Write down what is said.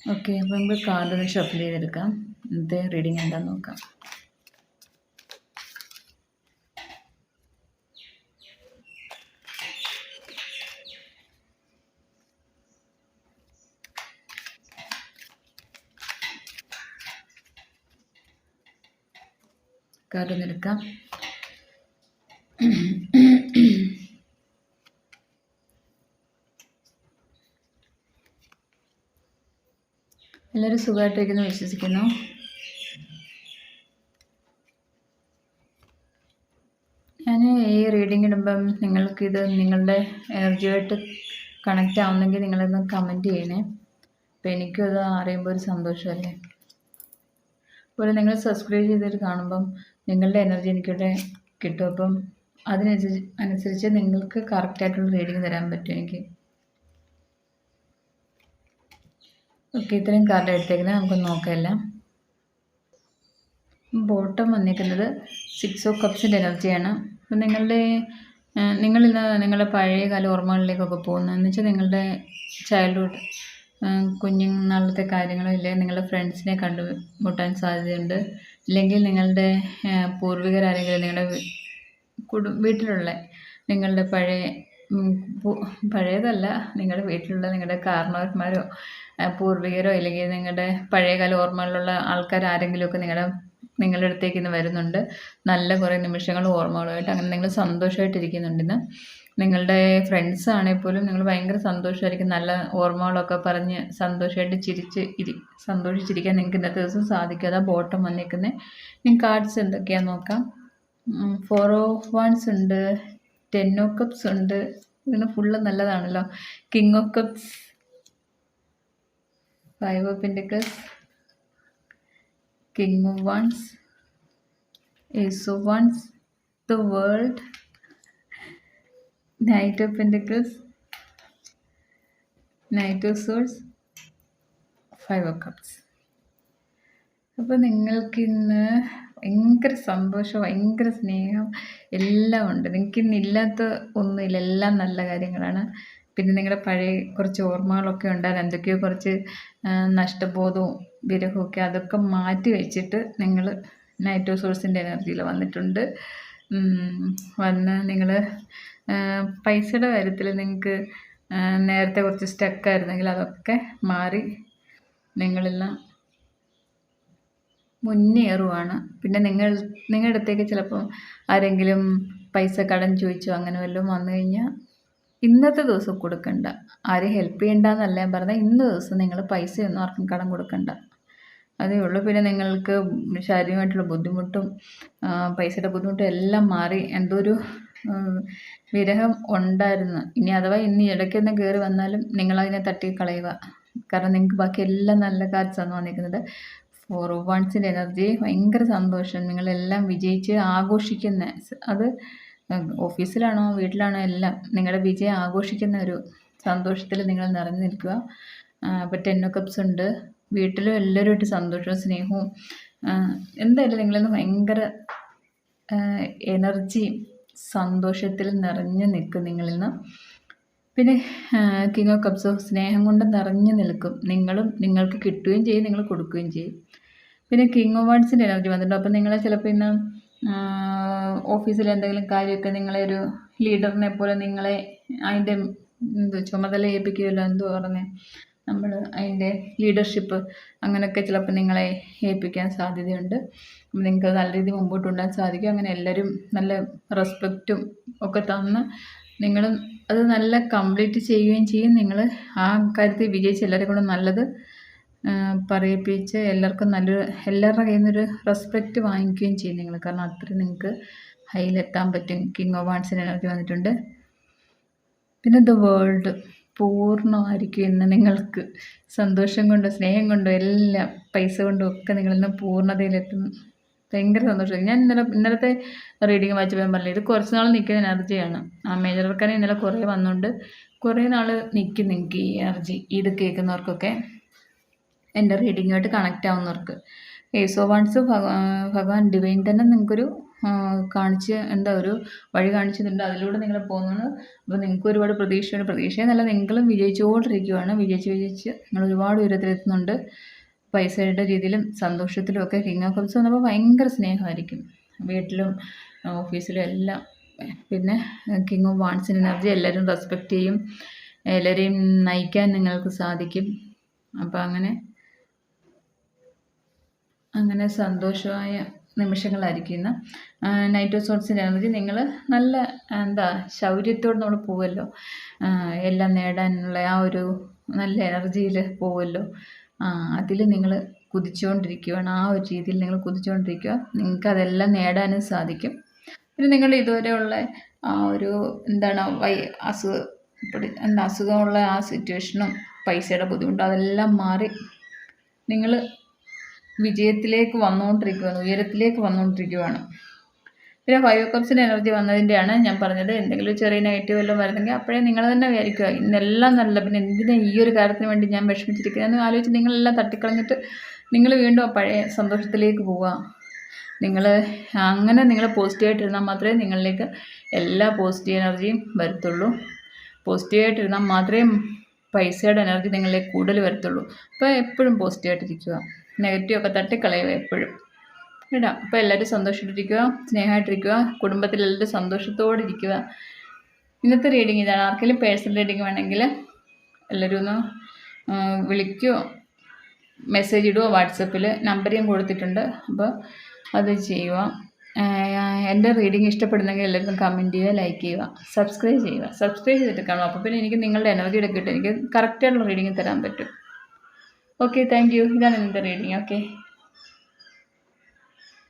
Okay അപ്പോൾ നമുക്ക് card ഒന്ന് ഷഫിൾ ചെയ്തെടുക്കാം. ഇന്നത്തെ റീഡിങ് എന്താണെന്ന് നോക്കാം. കാർഡ് ഒന്ന് എടുക്കാം. എല്ലാവരും സുഖമായിട്ടിരിക്കുന്നു വിശ്വസിക്കുന്നു. ഞാൻ ഈ റീഡിംഗ് ഇടുമ്പം നിങ്ങൾക്കിത് നിങ്ങളുടെ എനർജിയായിട്ട് കണക്റ്റ് ആവുന്നെങ്കിൽ നിങ്ങളൊന്ന് കമന്റ് ചെയ്യണേ. അപ്പോൾ എനിക്കും അത് അറിയുമ്പോൾ ഒരു സന്തോഷമല്ലേ? അതുപോലെ നിങ്ങൾ സബ്സ്ക്രൈബ് ചെയ്തിട്ട് കാണുമ്പം നിങ്ങളുടെ എനർജി എനിക്കിവിടെ കിട്ടും. അപ്പം അതിനനുസരിച്ച് അനുസരിച്ച് നിങ്ങൾക്ക് കറക്റ്റായിട്ടുള്ള റീഡിങ് തരാൻ പറ്റും എനിക്ക്. ഓക്കെ ഇത്രയും കാർഡ് എടുത്തേക്കുന്നത് നമുക്ക് നോക്കാം ബോട്ടം വന്നിരിക്കുന്നത് സിക്സ് ഓഫ് കപ്സിന്റെ എനർജിയാണ്. അപ്പം നിങ്ങളുടെ നിങ്ങളിന്ന് നിങ്ങളുടെ പഴയ കാല ഓർമ്മകളിലേക്കൊക്കെ പോകുന്നു എന്ന് വെച്ചാൽ നിങ്ങളുടെ ചൈൽഡ്ഹുഡ് കുഞ്ഞുനാളത്തെ കാര്യങ്ങളോ ഇല്ലെങ്കിൽ നിങ്ങളുടെ ഫ്രണ്ട്സിനെ കണ്ടുമുട്ടാൻ സാധ്യതയുണ്ട്. ഇല്ലെങ്കിൽ നിങ്ങളുടെ പൂർവികരാരെങ്കിലും നിങ്ങളുടെ കുടു വീട്ടിലുള്ള നിങ്ങളുടെ പഴയ പഴയതല്ല. നിങ്ങളുടെ വീട്ടിലുള്ള നിങ്ങളുടെ കാരണവന്മാരോ പൂർവികരോ അല്ലെങ്കിൽ നിങ്ങളുടെ പഴയകാല ഓർമ്മകളിലുള്ള ആൾക്കാർ ആരെങ്കിലുമൊക്കെ നിങ്ങളുടെ നിങ്ങളുടെ അടുത്തേക്ക് ഇന്ന് വരുന്നുണ്ട്. നല്ല കുറേ നിമിഷങ്ങളും ഓർമ്മകളുമായിട്ട് അങ്ങനെ നിങ്ങൾ സന്തോഷമായിട്ടിരിക്കുന്നുണ്ട് ഇന്ന്. നിങ്ങളുടെ ഫ്രണ്ട്സ് ആണെങ്കിൽ പോലും നിങ്ങൾ ഭയങ്കര സന്തോഷമായിരിക്കും നല്ല ഓർമ്മകളൊക്കെ പറഞ്ഞ് സന്തോഷമായിട്ട് ചിരിച്ച് ഇരി സന്തോഷിച്ചിരിക്കാൻ നിങ്ങൾക്ക് ഇന്നത്തെ ദിവസം സാധിക്കും. അതാ ബോട്ടം വന്നിരിക്കുന്നത് നിങ്ങൾക്ക് കാർഡ്സ് എന്തൊക്കെയാണെന്ന് നോക്കാം. ഫോർ ഓഫ് വൺസ് ഉണ്ട്. ടെൻ ഓഫ് കപ്സ് ഉണ്ട്. ഇതിന് ഫുള്ള് നല്ലതാണല്ലോ. King of cups five of pentacles king of wands ace of wands the world knight of pentacles knight of swords five of cups അപ്പോൾ നിങ്ങൾക്കിന്ന് ഭയങ്കര സന്തോഷം ഭയങ്കര സ്നേഹം എല്ലാം ഉണ്ട്. നിങ്ങൾക്ക് ഇന്ന് ഇല്ലാത്ത ഒന്നുമില്ല. എല്ലാം നല്ല കാര്യങ്ങളാണ്. പിന്നെ നിങ്ങളുടെ പഴയ കുറച്ച് ഓർമ്മകളൊക്കെ ഉണ്ടായിരുന്നു എന്തൊക്കെയോ കുറച്ച് നഷ്ടബോധവും വിരഹമൊക്കെ അതൊക്കെ മാറ്റി വെച്ചിട്ട് നിങ്ങൾ നൈറ്റ് സോഴ്സിന്റെ എനർജിയിൽ വന്നിട്ടുണ്ട്. വന്ന് നിങ്ങൾ പൈസയുടെ കാര്യത്തിൽ നിങ്ങൾക്ക് നേരത്തെ കുറച്ച് സ്റ്റക്കായിരുന്നെങ്കിൽ അതൊക്കെ മാറി നിങ്ങളെല്ലാം മുന്നേറുവാണ് പിന്നെ നിങ്ങൾ നിങ്ങളുടെ അടുത്തേക്ക് ചിലപ്പോൾ ആരെങ്കിലും പൈസ കടം ചോദിച്ചോ അങ്ങനെ വല്ലതും വന്നു കഴിഞ്ഞാൽ ഇന്നത്തെ ദിവസം കൊടുക്കണ്ട. ആരെയും ഹെൽപ്പ് ചെയ്യണ്ടെന്നല്ല ഞാൻ പറഞ്ഞത് ഇന്ന ദിവസം നിങ്ങൾ പൈസയൊന്നും ആർക്കും കടം കൊടുക്കണ്ട. അതേ ഉള്ളൂ. പിന്നെ നിങ്ങൾക്ക് ശാരീരികമായിട്ടുള്ള ബുദ്ധിമുട്ടും പൈസയുടെ ബുദ്ധിമുട്ടും എല്ലാം മാറി. എന്തോ ഒരു വിരഹം ഉണ്ടായിരുന്നു. ഇനി അഥവാ ഇനി ഇടയ്ക്കൊന്ന് കയറി വന്നാലും നിങ്ങളതിനെ തട്ടി കളയുക കാരണം നിങ്ങൾക്ക് ബാക്കി എല്ലാം നല്ല കാഴ്ചയാണ് വന്നിരിക്കുന്നത് ഫോർ വൺസിന്റെ എനർജി ഭയങ്കര സന്തോഷം. നിങ്ങളെല്ലാം വിജയിച്ച് ആഘോഷിക്കുന്ന അത് ഓഫീസിലാണോ വീട്ടിലാണോ എല്ലാം നിങ്ങളുടെ വിജയം ആഘോഷിക്കുന്ന ഒരു സന്തോഷത്തിൽ നിങ്ങൾ നിറഞ്ഞു നിൽക്കുക. അപ്പോൾ ടെന്നോ കപ്സ് ഉണ്ട്. വീട്ടിലും എല്ലാവരുമായിട്ട് സന്തോഷവും സ്നേഹവും എന്തായാലും നിങ്ങളിന്ന് ഭയങ്കര എനർജി സന്തോഷത്തിൽ നിറഞ്ഞു നിൽക്കും നിങ്ങളിന്ന് പിന്നെ കിങ് ഓഫ് കപ്സ് സ്നേഹം കൊണ്ട് നിറഞ്ഞു നിൽക്കും. നിങ്ങളും നിങ്ങൾക്ക് കിട്ടുകയും ചെയ്യും നിങ്ങൾ കൊടുക്കുകയും ചെയ്യും. പിന്നെ കിങ് ഓഫ് വാർഡ്സിന്റെ എനർജി വന്നിട്ടുണ്ട്. അപ്പോൾ നിങ്ങളെ ചിലപ്പോൾ ഇന്ന് ഓഫീസിൽ എന്തെങ്കിലും കാര്യമൊക്കെ നിങ്ങളെ ഒരു ലീഡറിനെ പോലെ നിങ്ങളെ അതിന്റെ എന്തോ ചുമതല ഏൽപ്പിക്കുമല്ലോ എന്തോ പറഞ്ഞ് നമ്മൾ അതിന്റെ ലീഡർഷിപ്പ് അങ്ങനെയൊക്കെ ചിലപ്പോൾ നിങ്ങളെ ഏൽപ്പിക്കാൻ സാധ്യതയുണ്ട്. നിങ്ങൾക്ക് നല്ല രീതിയിൽ മുമ്പോട്ട് കൊണ്ടുപോകാൻ സാധിക്കും. അങ്ങനെ എല്ലാവരും നല്ല റെസ്പെക്റ്റും ഒക്കെ തന്ന് നിങ്ങൾ അത് നല്ല കംപ്ലീറ്റ് ചെയ്യുകയും ചെയ്യും. നിങ്ങൾ ആ കാര്യത്തിൽ വിജയിച്ച് എല്ലാവരും കൂടെ നല്ലത് പറയിപ്പിച്ച് എല്ലാവർക്കും നല്ലൊരു എല്ലാവരുടെ കയ്യിൽ നിന്നൊരു റെസ്പെക്റ്റ് വാങ്ങിക്കുകയും ചെയ്യും നിങ്ങൾ. കാരണം അത്രയും നിങ്ങൾക്ക് ഹൈയിലെത്താൻ പറ്റും. കിങ് ഓഫ് ആർട്സിന് എനർജി വന്നിട്ടുണ്ട്. പിന്നെ ദ വേൾഡ് പൂർണമായിരിക്കും ഇന്ന് നിങ്ങൾക്ക് സന്തോഷം കൊണ്ടോ സ്നേഹം കൊണ്ടോ എല്ലാം പൈസ കൊണ്ടോ ഒക്കെ നിങ്ങളിന്ന് പൂർണതയിലെത്തും ഭയങ്കര സന്തോഷം. ഞാൻ ഇന്നലെ ഇന്നലത്തെ റീഡിങ് വായിച്ചപ്പോൾ പറഞ്ഞില്ല ഇത് കുറച്ച് നാൾ നിൽക്കുന്ന എനർജിയാണ് ആ മേജർ വർക്കാനെ ഇന്നലെ കുറേ വന്നുകൊണ്ട് കുറേ നാൾ നിൽക്കും നിങ്ങൾക്ക് ഈ എനർജി ഇത് കേൾക്കുന്നവർക്കൊക്കെ. എന്റെ റീഡിങ്ങുമായിട്ട് കണക്റ്റ് ആവുന്നവർക്ക്. ഏസോ വൺസ് ഭഗവാൻ ഡിവൈൻ തന്നെ നിങ്ങൾക്കൊരു കാണിച്ച് എന്താ ഒരു വഴി കാണിച്ചിട്ടുണ്ട്. അതിലൂടെ നിങ്ങൾ പോകുന്നത് അപ്പോൾ നിങ്ങൾക്ക് ഒരുപാട് പ്രതീക്ഷയുണ്ട് പ്രതീക്ഷയെന്നല്ല നിങ്ങളും വിജയിച്ചുകൊണ്ടിരിക്കുകയാണ് വിജയിച്ച് വിജയിച്ച് നിങ്ങൾ ഒരുപാട് ഉയരത്തിലെത്തുന്നുണ്ട് പൈസയുടെ രീതിയിലും സന്തോഷത്തിലും ഒക്കെ കിങ് ഓഫ് കപ്സ് വന്നപ്പോൾ ഭയങ്കര സ്നേഹമായിരിക്കും. വീട്ടിലും ഓഫീസിലും എല്ലാം. പിന്നെ കിങ് ഓഫ് വാൺസ് എനർജി എല്ലാവരും റെസ്പെക്റ്റ് ചെയ്യും. എല്ലാവരെയും നയിക്കാൻ നിങ്ങൾക്ക് സാധിക്കും. അപ്പോൾ അങ്ങനെ അങ്ങനെ സന്തോഷമായ നിമിഷങ്ങളായിരിക്കും ഇന്ന് നൈറ്റ് ഓഫ് സോട്ട്സിന്റെ എനർജി നിങ്ങൾ നല്ല എന്താ ശൗര്യത്തോടെ നമ്മൾ പോവുമല്ലോ എല്ലാം നേടാനുള്ള ആ ഒരു നല്ല എനർജിയിൽ പോവുമല്ലോ അതിൽ നിങ്ങൾ കുതിച്ചുകൊണ്ടിരിക്കുകയാണ് ആ ഒരു രീതിയിൽ നിങ്ങൾ കുതിച്ചുകൊണ്ടിരിക്കുക നിങ്ങൾക്ക് അതെല്ലാം നേടാനും സാധിക്കും. പിന്നെ നിങ്ങൾ ഇതുവരെയുള്ള ആ ഒരു എന്താണ് വൈ അസുഖ എന്താ അസുഖമുള്ള ആ സിറ്റുവേഷനും പൈസയുടെ ബുദ്ധിമുട്ടും അതെല്ലാം മാറി നിങ്ങൾ വിജയത്തിലേക്ക് വന്നുകൊണ്ടിരിക്കുകയാണ് ഉയരത്തിലേക്ക് വന്നുകൊണ്ടിരിക്കുകയാണ് പിന്നെ ഫൈവ് കപ്സിന്റെ എനർജി വന്നതിന്റെയാണ് ഞാൻ പറഞ്ഞത്. എന്തെങ്കിലും ചെറിയ നെഗറ്റീവ് എല്ലാം വരുന്നെങ്കിൽ അപ്പോഴേ നിങ്ങൾ തന്നെ വിചാരിക്കുക ഇന്നെല്ലാം നല്ല പിന്നെ എന്തിനാ ഈ ഒരു കാര്യത്തിന് വേണ്ടി ഞാൻ വിഷമിച്ചിരിക്കുന്നതെന്ന് ആലോചിച്ച് നിങ്ങളെല്ലാം തട്ടിക്കളഞ്ഞിട്ട് നിങ്ങൾ വീണ്ടും പഴയ സന്തോഷത്തിലേക്ക് പോവുക. നിങ്ങൾ അങ്ങനെ നിങ്ങൾ പോസിറ്റീവായിട്ടിരുന്നാൽ മാത്രമേ നിങ്ങളിലേക്ക് എല്ലാ പോസിറ്റീവ് എനർജിയും വരത്തുള്ളൂ. പോസിറ്റീവായിട്ടിരുന്നാൽ മാത്രമേ പൈസയുടെ എനർജി നിങ്ങളിലേക്ക് കൂടുതൽ വരത്തുള്ളൂ. അപ്പോൾ എപ്പോഴും പോസിറ്റീവായിട്ടിരിക്കുക നെഗറ്റീവ് ഒക്കെ തട്ടിക്കളയുക എപ്പോഴും. കേട്ടോ? അപ്പോൾ എല്ലാവരും സന്തോഷമായിട്ടിരിക്കുക സ്നേഹമായിട്ടിരിക്കുക കുടുംബത്തിലെല്ലാവരും സന്തോഷത്തോടെ ഇരിക്കുക ഇന്നത്തെ റീഡിങ് ഇതാണ്. ആർക്കെങ്കിലും പേഴ്സണൽ റീഡിങ് വേണമെങ്കിൽ എല്ലാവരും ഒന്ന് വിളിക്കുകയോ മെസ്സേജ് ഇടുകയോ വാട്സപ്പിൽ നമ്പർ ഞാൻ കൊടുത്തിട്ടുണ്ട്. അപ്പോൾ അത് ചെയ്യുക. എന്റെ റീഡിങ് ഇഷ്ടപ്പെടുന്നെങ്കിൽ എല്ലാവർക്കും കമന്റ് ചെയ്യുക ലൈക്ക് ചെയ്യുക സബ്സ്ക്രൈബ് ചെയ്യുക. സബ്സ്ക്രൈബ് ചെയ്തിട്ട് കാണും അപ്പോൾ പിന്നെ എനിക്ക് നിങ്ങളുടെ എനർജി കിട്ടും. എനിക്ക് കറക്റ്റായിട്ടുള്ള റീഡിങ് തരാൻ പറ്റും. ഓക്കെ താങ്ക് യു ഇതാണ് എന്റെ റീഡിങ് ഓക്കെ